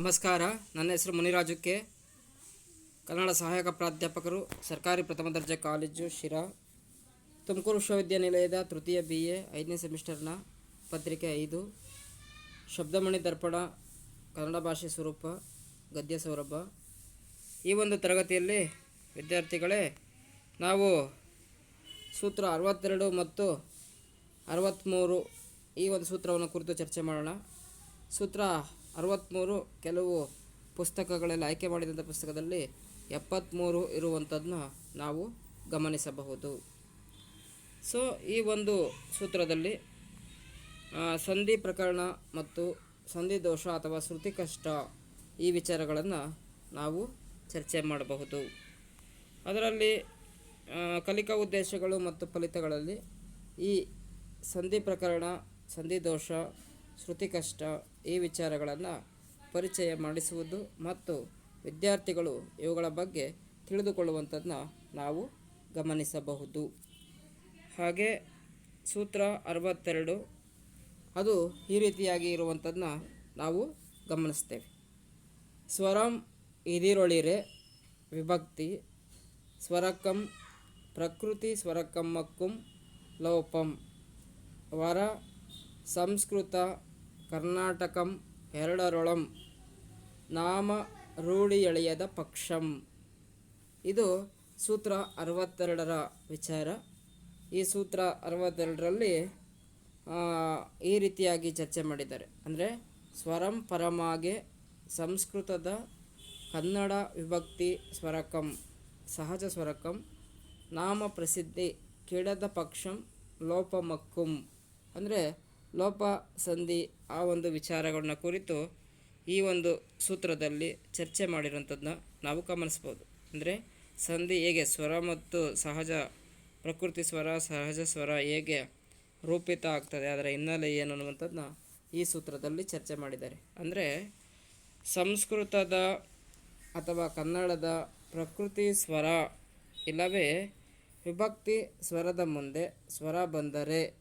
ನಮಸ್ಕಾರ. ನನ್ನ ಹೆಸರು ಮುನಿರಾಜುಕ್ಕೆ. ಕನ್ನಡ ಸಹಾಯಕ ಪ್ರಾಧ್ಯಾಪಕರು, ಸರ್ಕಾರಿ ಪ್ರಥಮ ದರ್ಜೆ ಕಾಲೇಜು ಶಿರಾ, ತುಮಕೂರು ವಿಶ್ವವಿದ್ಯಾನಿಲಯದ ತೃತೀಯ ಬಿ ಎ ಐದನೇ ಸೆಮಿಸ್ಟರ್ನ ಪತ್ರಿಕೆ ಐದು, ಶಬ್ದಮಣಿ ದರ್ಪಣ, ಕನ್ನಡ ಭಾಷೆ ಸ್ವರೂಪ, ಗದ್ಯ ಸೌರಭ. ಈ ಒಂದು ತರಗತಿಯಲ್ಲಿ ವಿದ್ಯಾರ್ಥಿಗಳೇ, ನಾವು ಸೂತ್ರ ಅರವತ್ತೆರಡು ಮತ್ತು ಅರವತ್ತ್ಮೂರು ಈ ಒಂದು ಸೂತ್ರವನ್ನು ಕುರಿತು ಚರ್ಚೆ ಮಾಡೋಣ. ಸೂತ್ರ ಅರವತ್ತ್ಮೂರು ಕೆಲವು ಪುಸ್ತಕಗಳಲ್ಲಿ ಆಯ್ಕೆ ಮಾಡಿದಂಥ ಪುಸ್ತಕದಲ್ಲಿ ಎಪ್ಪತ್ತ್ಮೂರು ಇರುವಂಥದ್ದನ್ನ ನಾವು ಗಮನಿಸಬಹುದು. ಸೊ ಈ ಒಂದು ಸೂತ್ರದಲ್ಲಿ ಸಂಧಿ ಪ್ರಕರಣ ಮತ್ತು ಸಂಧಿ ದೋಷ ಅಥವಾ ಶ್ರುತಿ ಕಷ್ಟ ಈ ವಿಚಾರಗಳನ್ನು ನಾವು ಚರ್ಚೆ ಮಾಡಬಹುದು. ಅದರಲ್ಲಿ ಕಲಿಕಾ ಉದ್ದೇಶಗಳು ಮತ್ತು ಫಲಿತಗಳಲ್ಲಿ ಈ ಸಂಧಿ ಪ್ರಕರಣ, ಸಂಧಿ ದೋಷ, ಶ್ರುತಿ ಕಷ್ಟ ಈ ವಿಚಾರಗಳನ್ನು ಪರಿಚಯ ಮಾಡಿಸುವುದು ಮತ್ತು ವಿದ್ಯಾರ್ಥಿಗಳು ಇವುಗಳ ಬಗ್ಗೆ ತಿಳಿದುಕೊಳ್ಳುವಂಥದ್ದನ್ನ ನಾವು ಗಮನಿಸಬಹುದು. ಹಾಗೆ ಸೂತ್ರ ಅರವತ್ತೆರಡು, ಅದು ಈ ರೀತಿಯಾಗಿ ಇರುವಂಥದ್ದನ್ನ ನಾವು ಗಮನಿಸ್ತೇವೆ. ಸ್ವರಂ ಇದಿರೊಳಿರೆ ವಿಭಕ್ತಿ, ಸ್ವರಕಂ ಪ್ರಕೃತಿ ಸ್ವರಕಮ್ಮಕ್ಕುಂ ಲೋಪಂ ವರ ಸಂಸ್ಕೃತ ಕರ್ನಾಟಕಂ ಎರಡರೊಳಂ ನಾಮ ರೂಢಿಯಳೆಯದ ಪಕ್ಷಂ. ಇದು ಸೂತ್ರ ಅರವತ್ತೆರಡರ ವಿಚಾರ. ಈ ಸೂತ್ರ ಅರವತ್ತೆರಡರಲ್ಲಿ ಈ ರೀತಿಯಾಗಿ ಚರ್ಚೆ ಮಾಡಿದ್ದಾರೆ. ಅಂದರೆ ಸ್ವರಂ ಪರಮಾಗೆ ಸಂಸ್ಕೃತದ ಕನ್ನಡ ವಿಭಕ್ತಿ ಸ್ವರಕಂ, ಸಹಜ ಸ್ವರಕಂ, ನಾಮ ಪ್ರಸಿದ್ಧಿ, ಕೆಡದ ಪಕ್ಷಂ ಲೋಪಮಕ್ಕುಂ ಅಂದರೆ ಲೋಪ, ಸಂಧಿ ಆ ಒಂದು ವಿಚಾರಗಳನ್ನ ಕುರಿತು ಈ ಒಂದು ಸೂತ್ರದಲ್ಲಿ ಚರ್ಚೆ ಮಾಡಿರೋಂಥದ್ದನ್ನ ನಾವು ಗಮನಿಸ್ಬೋದು. ಅಂದರೆ ಸಂಧಿ ಹೇಗೆ ಸ್ವರ ಮತ್ತು ಸಹಜ, ಪ್ರಕೃತಿ ಸ್ವರ, ಸಹಜ ಸ್ವರ ಹೇಗೆ ರೂಪಿತ ಆಗ್ತದೆ, ಅದರ ಹಿನ್ನೆಲೆ ಏನು ಅನ್ನುವಂಥದ್ದನ್ನ ಈ ಸೂತ್ರದಲ್ಲಿ ಚರ್ಚೆ ಮಾಡಿದ್ದಾರೆ. ಅಂದರೆ ಸಂಸ್ಕೃತದ ಅಥವಾ ಕನ್ನಡದ ಪ್ರಕೃತಿ ಸ್ವರ ಇಲ್ಲವೇ ವಿಭಕ್ತಿ ಸ್ವರದ ಮುಂದೆ ಸ್ವರ ಬಂದರೆ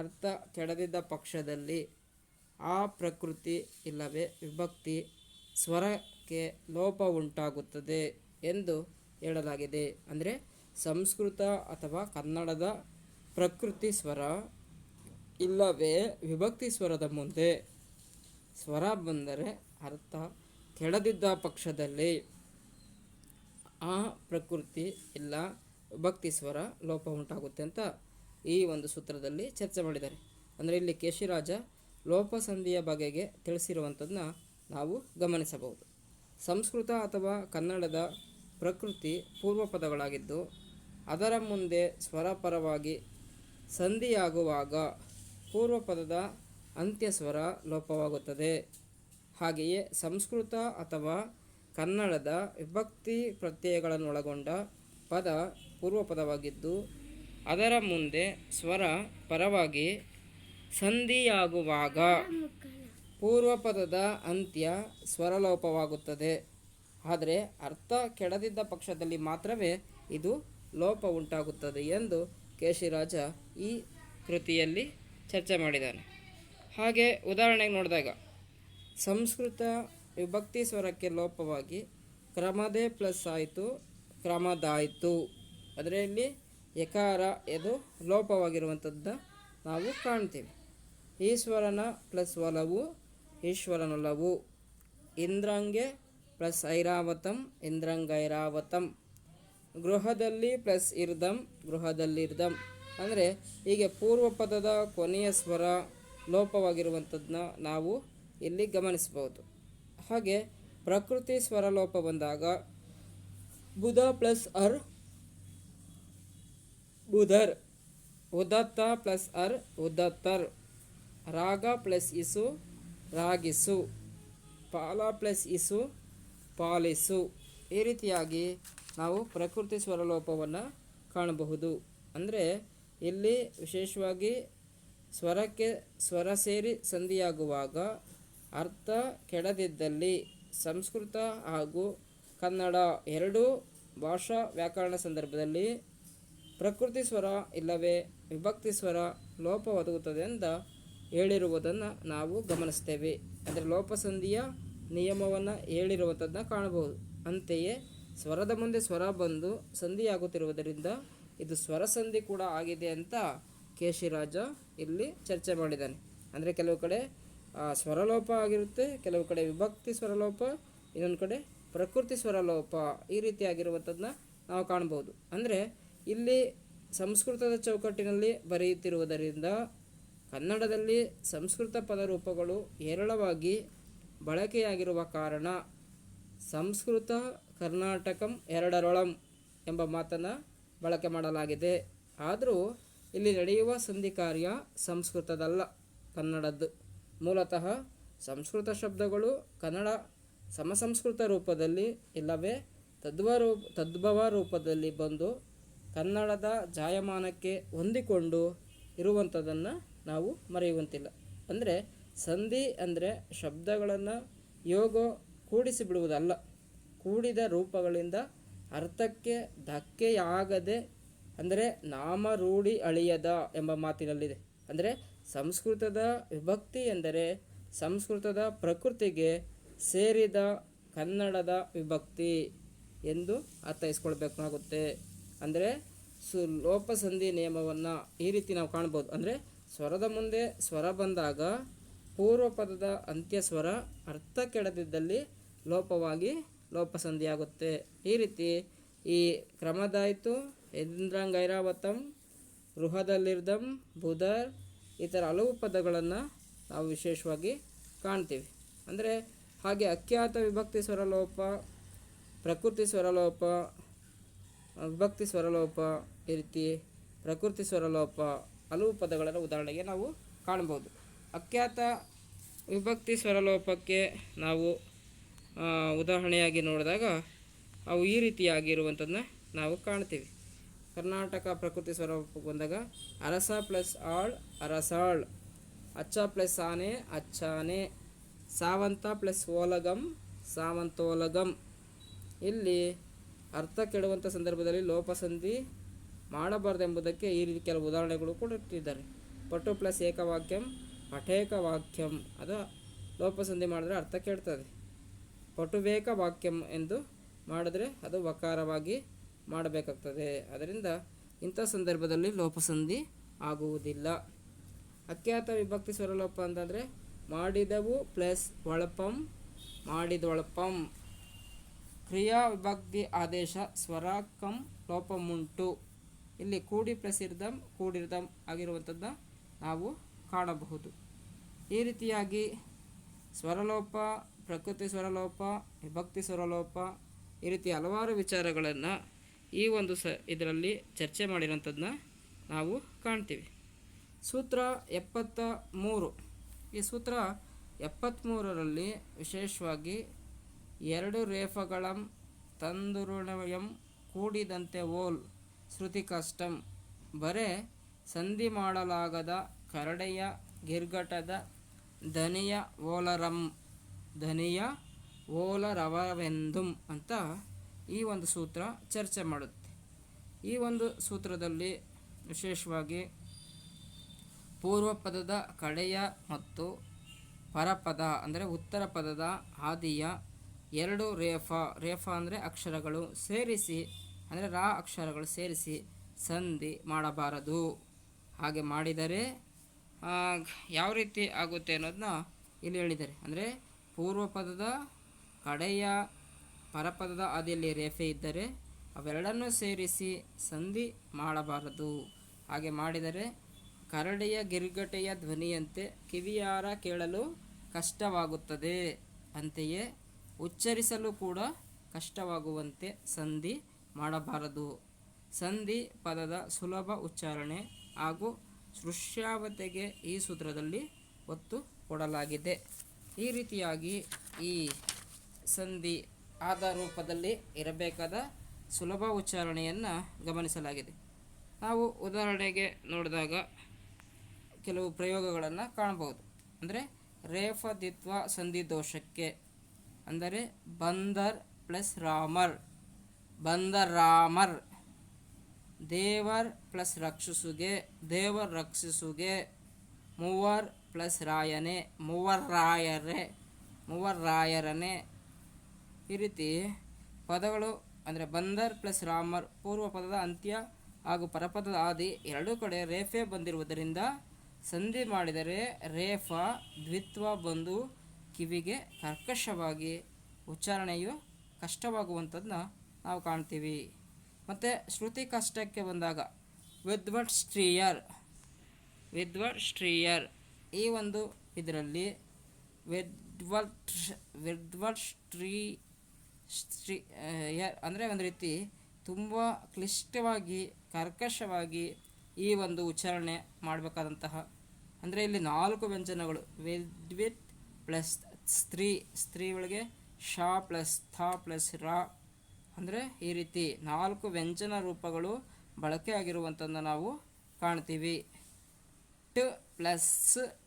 ಅರ್ಥ ಕೆಡದಿದ್ದ ಪಕ್ಷದಲ್ಲಿ ಆ ಪ್ರಕೃತಿ ಇಲ್ಲವೇ ವಿಭಕ್ತಿ ಸ್ವರಕ್ಕೆ ಲೋಪ ಉಂಟಾಗುತ್ತದೆ ಎಂದು ಹೇಳಲಾಗಿದೆ. ಅಂದರೆ ಸಂಸ್ಕೃತ ಅಥವಾ ಕನ್ನಡದ ಪ್ರಕೃತಿ ಸ್ವರ ಇಲ್ಲವೇ ವಿಭಕ್ತಿ ಸ್ವರದ ಮುಂದೆ. ಸ್ವರ ಬಂದರೆ ಅರ್ಥ ಕೆಡದಿದ್ದ ಪಕ್ಷದಲ್ಲಿ ಆ ಪ್ರಕೃತಿ ಇಲ್ಲ, ವಿಭಕ್ತಿ ಸ್ವರ ಲೋಪ ಉಂಟಾಗುತ್ತೆ ಅಂತ ಈ ಒಂದು ಸೂತ್ರದಲ್ಲಿ ಚರ್ಚೆ ಮಾಡಿದ್ದಾರೆ. ಅಂದರೆ ಇಲ್ಲಿ ಕೇಶಿರಾಜ ಲೋಪಸಂಧಿಯ ಬಗೆಗೆ ತಿಳಿಸಿರುವಂಥದ್ದನ್ನ ನಾವು ಗಮನಿಸಬಹುದು. ಸಂಸ್ಕೃತ ಅಥವಾ ಕನ್ನಡದ ಪ್ರಕೃತಿ ಪೂರ್ವ ಪದಗಳಾಗಿದ್ದು ಅದರ ಮುಂದೆ ಸ್ವರಪರವಾಗಿ ಸಂಧಿಯಾಗುವಾಗ ಪೂರ್ವ ಪದದ ಅಂತ್ಯಸ್ವರ ಲೋಪವಾಗುತ್ತದೆ. ಹಾಗೆಯೇ ಸಂಸ್ಕೃತ ಅಥವಾ ಕನ್ನಡದ ವಿಭಕ್ತಿ ಪ್ರತ್ಯಯಗಳನ್ನೊಳಗೊಂಡ ಪದ ಪೂರ್ವ ಪದವಾಗಿದ್ದು ಅದರ ಮುಂದೆ ಸ್ವರ ಪರವಾಗಿ ಸಂಧಿಯಾಗುವಾಗ ಪೂರ್ವಪದದ ಅಂತ್ಯ ಸ್ವರಲೋಪವಾಗುತ್ತದೆ. ಆದರೆ ಅರ್ಥ ಕೆಡದಿದ್ದ ಪಕ್ಷದಲ್ಲಿ ಮಾತ್ರವೇ ಇದು ಲೋಪ ಉಂಟಾಗುತ್ತದೆ ಎಂದು ಕೇಶಿರಾಜ ಈ ಕೃತಿಯಲ್ಲಿ ಚರ್ಚೆ ಮಾಡಿದ್ದಾನೆ. ಹಾಗೆ ಉದಾಹರಣೆಗೆ ನೋಡಿದಾಗ, ಸಂಸ್ಕೃತ ವಿಭಕ್ತಿ ಸ್ವರಕ್ಕೆ ಲೋಪವಾಗಿ ಕ್ರಮದೇ ಪ್ಲಸ್ ಆಯಿತು, ಕ್ರಮದಾಯಿತು. ಅದರಲ್ಲಿ ಯಕಾರ ಇದು ಲೋಪವಾಗಿರುವಂಥದ್ದು ನಾವು ಕಾಣ್ತೀವಿ. ಈಶ್ವರನ ಪ್ಲಸ್ ಒಲವು ಈಶ್ವರನೊಲವು ಇಂದ್ರಂಗೆ ಪ್ಲಸ್ ಐರಾವತಂ ಇಂದ್ರಂಗೈರಾವತಂ ಗೃಹದಲ್ಲಿ ಪ್ಲಸ್ ಇರ್ದಂ ಗೃಹದಲ್ಲಿರ್ದಂ ಅಂದರೆ ಹೀಗೆ ಪೂರ್ವ ಪದದ ಕೊನೆಯ ಸ್ವರ ಲೋಪವಾಗಿರುವಂಥದ್ದನ್ನ ನಾವು ಇಲ್ಲಿ ಗಮನಿಸಬಹುದು ಹಾಗೆ ಪ್ರಕೃತಿ ಸ್ವರ ಲೋಪ ಬಂದಾಗ ಬುಧ ಪ್ಲಸ್ ಅರ್ ಬುಧರ್, ಉದತ್ತ ಪ್ಲಸ್ ಅರ್, ಉದತ್ತರ್, ರಾಗ ಪ್ಲಸ್ ಇಸು, ರಾಗಿಸು, ಪಾಲ ಪ್ಲಸ್ ಇಸು, ಪಾಲಿಸು. ಈ ರೀತಿಯಾಗಿ ನಾವು ಪ್ರಕೃತಿ ಸ್ವರಲೋಪವನ್ನು ಕಾಣಬಹುದು. ಅಂದರೆ ಇಲ್ಲಿ ವಿಶೇಷವಾಗಿ ಸ್ವರಕ್ಕೆ ಸ್ವರ ಸೇರಿ ಸಂಧಿಯಾಗುವಾಗ ಅರ್ಥ ಕೆಡದಿದ್ದಲ್ಲಿ ಸಂಸ್ಕೃತ ಹಾಗೂ ಕನ್ನಡ ಎರಡೂ ಭಾಷಾ ವ್ಯಾಕರಣ ಸಂದರ್ಭದಲ್ಲಿ ಪ್ರಕೃತಿ ಸ್ವರ ಇಲ್ಲವೇ ವಿಭಕ್ತಿ ಸ್ವರ ಲೋಪ ಒದಗುತ್ತದೆ ಅಂತ ಹೇಳಿರುವುದನ್ನು ನಾವು ಗಮನಿಸ್ತೇವೆ. ಅಂದರೆ ಲೋಪಸಂಧಿಯ ನಿಯಮವನ್ನು ಹೇಳಿರುವಂಥದ್ದನ್ನ ಕಾಣಬಹುದು. ಅಂತೆಯೇ ಸ್ವರದ ಮುಂದೆ ಸ್ವರ ಬಂದು ಸಂಧಿಯಾಗುತ್ತಿರುವುದರಿಂದ ಇದು ಸ್ವರ ಸಂಧಿ ಕೂಡ ಆಗಿದೆ ಅಂತ ಕೇಶಿರಾಜ ಇಲ್ಲಿ ಚರ್ಚೆ ಮಾಡಿದ್ದಾನೆ. ಅಂದರೆ ಕೆಲವು ಕಡೆ ಸ್ವರಲೋಪ ಆಗಿರುತ್ತೆ, ಕೆಲವು ಕಡೆ ವಿಭಕ್ತಿ ಸ್ವರಲೋಪ, ಇನ್ನೊಂದು ಕಡೆ ಪ್ರಕೃತಿ ಸ್ವರಲೋಪ ಈ ರೀತಿಯಾಗಿರುವಂಥದ್ದನ್ನ ನಾವು ಕಾಣ್ಬೋದು ಅಂದರೆ ಇಲ್ಲಿ ಸಂಸ್ಕೃತದ ಚೌಕಟ್ಟಿನಲ್ಲಿ ಬರೆಯುತ್ತಿರುವುದರಿಂದ ಕನ್ನಡದಲ್ಲಿ ಸಂಸ್ಕೃತ ಪದರೂಪಗಳು ಹೇರಳವಾಗಿ ಬಳಕೆಯಾಗಿರುವ ಕಾರಣ ಸಂಸ್ಕೃತ ಕರ್ನಾಟಕಂ ಎರಡರೊಳಂ ಎಂಬ ಮಾತನ್ನು ಬಳಕೆ ಮಾಡಲಾಗಿದೆ. ಆದರೂ ಇಲ್ಲಿ ನಡೆಯುವ ಸಂಧಿ ಕಾರ್ಯ ಸಂಸ್ಕೃತದಲ್ಲ, ಕನ್ನಡದ್ದು. ಮೂಲತಃ ಸಂಸ್ಕೃತ ಶಬ್ದಗಳು ಕನ್ನಡ ಸಮಸಂಸ್ಕೃತ ರೂಪದಲ್ಲಿ ಇಲ್ಲವೇ ತದ್ವ ರೂಪ ತದ್ಭವ ರೂಪದಲ್ಲಿ ಬಂದು ಕನ್ನಡದ ಜಾಯಮಾನಕ್ಕೆ ಹೊಂದಿಕೊಂಡು ಇರುವಂಥದ್ದನ್ನು ನಾವು ಮರೆಯುವಂತಿಲ್ಲ. ಅಂದರೆ ಸಂಧಿ ಅಂದರೆ ಶಬ್ದಗಳನ್ನು ಯೋಗ ಕೂಡಿಸಿ ಬಿಡುವುದಲ್ಲ ಕೂಡಿದ ರೂಪಗಳಿಂದ ಅರ್ಥಕ್ಕೆ ಧಕ್ಕೆಯಾಗದೆ ಅಂದರೆ ನಾಮರೂಢಿ ಅಳಿಯದ ಎಂಬ ಮಾತಿನಲ್ಲಿದೆ. ಅಂದರೆ ಸಂಸ್ಕೃತದ ವಿಭಕ್ತಿ ಎಂದರೆ ಸಂಸ್ಕೃತದ ಪ್ರಕೃತಿಗೆ ಸೇರಿದ ಕನ್ನಡದ ವಿಭಕ್ತಿ ಎಂದು ಅರ್ಥೈಸ್ಕೊಳ್ಬೇಕಾಗುತ್ತೆ. ಅಂದರೆ ಸು ಲೋಪಸಂಧಿ ನಿಯಮವನ್ನು ಈ ರೀತಿ ನಾವು ಕಾಣ್ಬೋದು. ಅಂದರೆ ಸ್ವರದ ಮುಂದೆ ಸ್ವರ ಬಂದಾಗ ಪೂರ್ವ ಪದದ ಅಂತ್ಯ ಸ್ವರ ಅರ್ಥ ಕೆಡದಿದ್ದಲ್ಲಿ ಲೋಪವಾಗಿ ಲೋಪಸಂಧಿಯಾಗುತ್ತೆ ಈ ರೀತಿ ಈ ಕ್ರಮದಾಯಿತು ಇಂದ್ರಂಗೈರಾವತಂ ಗೃಹದಲ್ಲಿರ್ದಂ ಬುಧರ್ ಈ ಥರ ಹಲವು ಪದಗಳನ್ನು ನಾವು ವಿಶೇಷವಾಗಿ ಕಾಣ್ತೀವಿ. ಅಂದರೆ ಹಾಗೆ ಅಖ್ಯಾತ ವಿಭಕ್ತಿ ಸ್ವರಲೋಪ, ಪ್ರಕೃತಿ ಸ್ವರಲೋಪ ವಿಭಕ್ತಿ ಸ್ವರಲೋಪ ಈ ರೀತಿ ಪ್ರಕೃತಿ ಸ್ವರಲೋಪ, ಹಲವು ಪದಗಳನ್ನು ಉದಾಹರಣೆಗೆ ನಾವು ಕಾಣ್ಬೋದು ಅಖ್ಯಾತ ವಿಭಕ್ತಿ ಸ್ವರಲೋಪಕ್ಕೆ ನಾವು ಉದಾಹರಣೆಯಾಗಿ ನೋಡಿದಾಗ ಅವು ಈ ರೀತಿಯಾಗಿರುವಂಥದ್ದನ್ನ ನಾವು ಕಾಣ್ತೀವಿ. ಕರ್ನಾಟಕ ಪ್ರಕೃತಿ ಸ್ವರೂಪಕ್ಕೆ ಬಂದಾಗ ಅರಸ ಪ್ಲಸ್ ಆಳ್ ಅರಸಾಳ್ ಅಚ್ಚ ಪ್ಲಸ್ ಆನೆ ಅಚ್ಚಾನೆ ಸಾವಂತ ಪ್ಲಸ್ ಓಲಗಂ, ಸಾವಂತೋಲಗಂ. ಇಲ್ಲಿ ಅರ್ಥ ಕೆಡುವಂಥ ಸಂದರ್ಭದಲ್ಲಿ ಲೋಪಸಂಧಿ ಮಾಡಬಾರ್ದೆಂಬುದಕ್ಕೆ ಈ ರೀತಿ ಕೆಲವು ಉದಾಹರಣೆಗಳು ಕೂಡ ಇಟ್ಟಿದ್ದಾರೆ. ಪಟು ಪ್ಲಸ್ ಏಕವಾಕ್ಯಂ ಪಠೇಕ ವಾಕ್ಯಂ ಅದು ಲೋಪಸಂಧಿ ಮಾಡಿದ್ರೆ ಅರ್ಥ ಕೆಡ್ತದೆ. ಪಟುವೇಕ ವಾಕ್ಯಂ ಎಂದು ಮಾಡಿದ್ರೆ ಅದು ವಕಾರವಾಗಿ ಮಾಡಬೇಕಾಗ್ತದೆ. ಅದರಿಂದ ಇಂಥ ಸಂದರ್ಭದಲ್ಲಿ ಲೋಪಸಂಧಿ ಆಗುವುದಿಲ್ಲ. ಅಖ್ಯಾತ ವಿಭಕ್ತಿ ಸ್ವರಲೋಪ ಅಂತಂದರೆ ಮಾಡಿದವು ಪ್ಲಸ್ ಒಳಪಂ ಮಾಡಿದೊಳಪಂ. ಕ್ರಿಯಾ ವಿಭಕ್ತಿ ಆದೇಶ ಸ್ವರಾಕಂ ಲೋಪಮುಂಟು. ಇಲ್ಲಿ ಕೂಡಿ ಪ್ರಸಿರ್ಧಂ ಕೂಡಿರ್ಧಂ ಆಗಿರುವಂಥದ್ದನ್ನ ನಾವು ಕಾಣಬಹುದು. ಈ ರೀತಿಯಾಗಿ ಸ್ವರಲೋಪ, ಪ್ರಕೃತಿ ಸ್ವರಲೋಪ, ವಿಭಕ್ತಿ ಸ್ವರಲೋಪ, ಈ ರೀತಿ ಹಲವಾರು ವಿಚಾರಗಳನ್ನು ಈ ಒಂದು ಸ, ಇದರಲ್ಲಿ ಚರ್ಚೆ ಮಾಡಿರೋಂಥದ್ದನ್ನ ನಾವು ಕಾಣ್ತೀವಿ. ಸೂತ್ರ ಎಪ್ಪತ್ತ ಮೂರು. ಈ ಸೂತ್ರ ಎಪ್ಪತ್ತ್ಮೂರರಲ್ಲಿ ವಿಶೇಷವಾಗಿ ಎರಡು ರೇಫಗಳಂ ತಂದುರುಣಯಂ ಕೂಡಿದಂತೆ ಓಲ್, ಶ್ರುತಿ ಕಷ್ಟಂ. ಬರೇ ಸಂಧಿ ಮಾಡಲಾಗದ ಕರಡೆಯ ಗಿರ್ಗಟದ ಧನಿಯ ಓಲರಂ ಧನಿಯ ಓಲರವವೆಂದುಂ ಅಂತ ಈ ಒಂದು ಸೂತ್ರ ಚರ್ಚೆ ಮಾಡುತ್ತೆ. ಈ ಒಂದು ಸೂತ್ರದಲ್ಲಿ ವಿಶೇಷವಾಗಿ ಪೂರ್ವ ಪದದ ಕಡೆಯ ಮತ್ತು ಪರಪದ, ಅಂದರೆ ಉತ್ತರ ಪದದ ಆದಿಯ ಎರಡು ರೇಫಾ ರೇಫಾ ಅಂದರೆ ಅಕ್ಷರಗಳು ಸೇರಿಸಿ, ಅಂದರೆ ರಾ ಅಕ್ಷರಗಳು ಸೇರಿಸಿ ಸಂಧಿ ಮಾಡಬಾರದು. ಹಾಗೆ ಮಾಡಿದರೆ ಯಾವ ರೀತಿ ಆಗುತ್ತೆ ಅನ್ನೋದನ್ನ ಇಲ್ಲಿ ಹೇಳಿದ್ದಾರೆ. ಅಂದರೆ ಪೂರ್ವ ಪದದ ಕಡೆಯ ಪರಪದದ ಆದಿಯಲ್ಲಿ ರೇಫೆ ಇದ್ದರೆ ಅವೆರಡನ್ನೂ ಸೇರಿಸಿ ಸಂಧಿ ಮಾಡಬಾರದು. ಹಾಗೆ ಮಾಡಿದರೆ ಕರಡಿಯ ಗಿರ್ಗಟೆಯ ಧ್ವನಿಯಂತೆ ಕಿವಿಯಾರ ಕೇಳಲು ಕಷ್ಟವಾಗುತ್ತದೆ. ಅಂತೆಯೇ ಉಚ್ಚರಿಸಲು ಕೂಡ ಕಷ್ಟವಾಗುವಂತೆ ಸಂಧಿ ಮಾಡಬಾರದು. ಸಂಧಿ ಪದದ ಸುಲಭ ಉಚ್ಚಾರಣೆ ಹಾಗೂ ಸೃಶ್ಯಾವತೆಗೆ ಈ ಸೂತ್ರದಲ್ಲಿ ಒತ್ತು ಕೊಡಲಾಗಿದೆ. ಈ ರೀತಿಯಾಗಿ ಈ ಸಂಧಿ ಆದ ರೂಪದಲ್ಲಿ ಇರಬೇಕಾದ ಸುಲಭ ಉಚ್ಚಾರಣೆಯನ್ನು ಗಮನಿಸಲಾಗಿದೆ. ನಾವು ಉದಾಹರಣೆಗೆ ನೋಡಿದಾಗ ಕೆಲವು ಪ್ರಯೋಗಗಳನ್ನು ಕಾಣಬಹುದು. ಅಂದರೆ ರೇಫದಿತ್ವ ಸಂಧಿ ದೋಷಕ್ಕೆ ಅಂದರೆ ಬಂದರ್ ಪ್ಲಸ್ ರಾಮರ್, ಬಂದರ್ ರಾಮರ್, ದೇವರ್ ಪ್ಲಸ್ ರಕ್ಷಿಸುಗೆ, ದೇವರ್ ರಕ್ಷಿಸುಗೆ, ಮೂವರ್ ಪ್ಲಸ್ ರಾಯನೆ, ಮೂವರ್ ರಾಯರೆ ಮೂವರಾಯರನೇ ಈ ರೀತಿ ಪದಗಳು ಅಂದರೆ ಬಂದರ್ ಪ್ಲಸ್ ರಾಮರ್ ಪೂರ್ವ ಪದದ ಅಂತ್ಯ ಹಾಗೂ ಪರಪದದ ಆದಿ ಎರಡೂ ಕಡೆ ರೇಫೆ ಬಂದಿರುವುದರಿಂದ ಸಂಧಿ ಮಾಡಿದರೆ ರೇಫ ದ್ವಿತ್ವ ಬಂದು ಕಿವಿಗೆ ಕರ್ಕಶವಾಗಿ ಉಚ್ಚಾರಣೆಯು ಕಷ್ಟವಾಗುವಂಥದ್ದನ್ನ ನಾವು ಕಾಣ್ತೀವಿ. ಮತ್ತು ಶ್ರುತಿ ಕಷ್ಟಕ್ಕೆ ಬಂದಾಗ ವಿದ್ವಟ್ ಸ್ಟ್ರೀಯರ್ ವಿದ್ವಟ್ ಸ್ಟ್ರೀಯರ್ ಈ ಒಂದು ಇದರಲ್ಲಿ ವಿದ್ವಟ್ ವಿದ್ವಟ್ ಸ್ಟ್ರೀ ಸ್ಟ್ರೀಯರ್ ಅಂದರೆ ಒಂದು ರೀತಿ ತುಂಬ ಕ್ಲಿಷ್ಟವಾಗಿ ಕರ್ಕಶವಾಗಿ ಈ ಒಂದು ಉಚ್ಚಾರಣೆ ಮಾಡಬೇಕಾದಂತಹ ಅಂದರೆ ಇಲ್ಲಿ ನಾಲ್ಕು ವ್ಯಂಜನಗಳು ವಿದ್ವಿತ್ ಪ್ಲಸ್ ಸ್ತ್ರೀ ಸ್ತ್ರೀ ಒಳಗೆ ಶಾ ಪ್ಲಸ್ ಥಾ ಪ್ಲಸ್ ರ ಅಂದರೆ ಈ ರೀತಿ ನಾಲ್ಕು ವ್ಯಂಜನ ರೂಪಗಳು ಬಳಕೆ ಆಗಿರುವಂಥದ್ದನ್ನು ನಾವು ಕಾಣ್ತೀವಿ. ಟ್ ಪ್ಲಸ್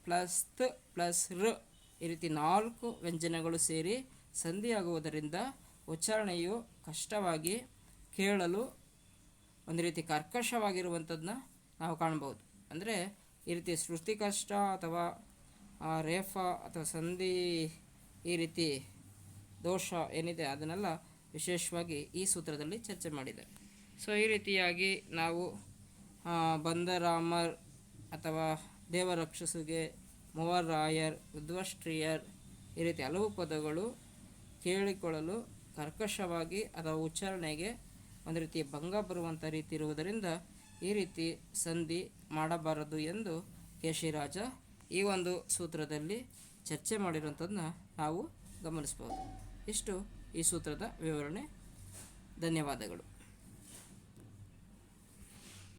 ಪ್ಲಸ್ ತ್ ಪ್ಲಸ್ ರ ಈ ರೀತಿ ನಾಲ್ಕು ವ್ಯಂಜನಗಳು ಸೇರಿ ಸಂಧಿಯಾಗುವುದರಿಂದ ಉಚ್ಚಾರಣೆಯು ಕಷ್ಟವಾಗಿ ಕೇಳಲು ಒಂದು ರೀತಿ ಕರ್ಕಶವಾಗಿರುವಂಥದ್ದನ್ನ ನಾವು ಕಾಣ್ಬೋದು. ಅಂದರೆ ಈ ರೀತಿ ಶ್ರುತಿ ಕಷ್ಟ ಅಥವಾ ಆ, ರೇಫ ಅಥವಾ ಸಂಧಿ ಈ ರೀತಿ ದೋಷ ಏನಿದೆ ಅದನ್ನೆಲ್ಲ ವಿಶೇಷವಾಗಿ ಈ ಸೂತ್ರದಲ್ಲಿ ಚರ್ಚೆ ಮಾಡಿದೆ. ಸೊ ಈ ರೀತಿಯಾಗಿ ನಾವು ಬಂದರಾಮರ್ ಅಥವಾ ದೇವರಕ್ಷಸುಗೆ ಮೂವರಾಯರ್ ಉದ್ವಷ್ಟ್ರಿಯರ್ ಈ ರೀತಿ ಹಲವು ಪದಗಳು ಕೇಳಿಕೊಳ್ಳಲು ಕರ್ಕಶವಾಗಿ ಅಥವಾ ಉಚ್ಚಾರಣೆಗೆ ಒಂದು ರೀತಿಯ ಭಂಗ ಬರುವಂಥ ರೀತಿ ಇರುವುದರಿಂದ ಈ ರೀತಿ ಸಂಧಿ ಮಾಡಬಾರದು ಎಂದು ಕೇಶಿರಾಜ ಈ ಒಂದು ಸೂತ್ರದಲ್ಲಿ ಚರ್ಚೆ ಮಾಡಿರುವಂಥದ್ದನ್ನ ನಾವು ಗಮನಿಸ್ಬೋದು. ಇಷ್ಟು ಈ ಸೂತ್ರದ ವಿವರಣೆ. ಧನ್ಯವಾದಗಳು.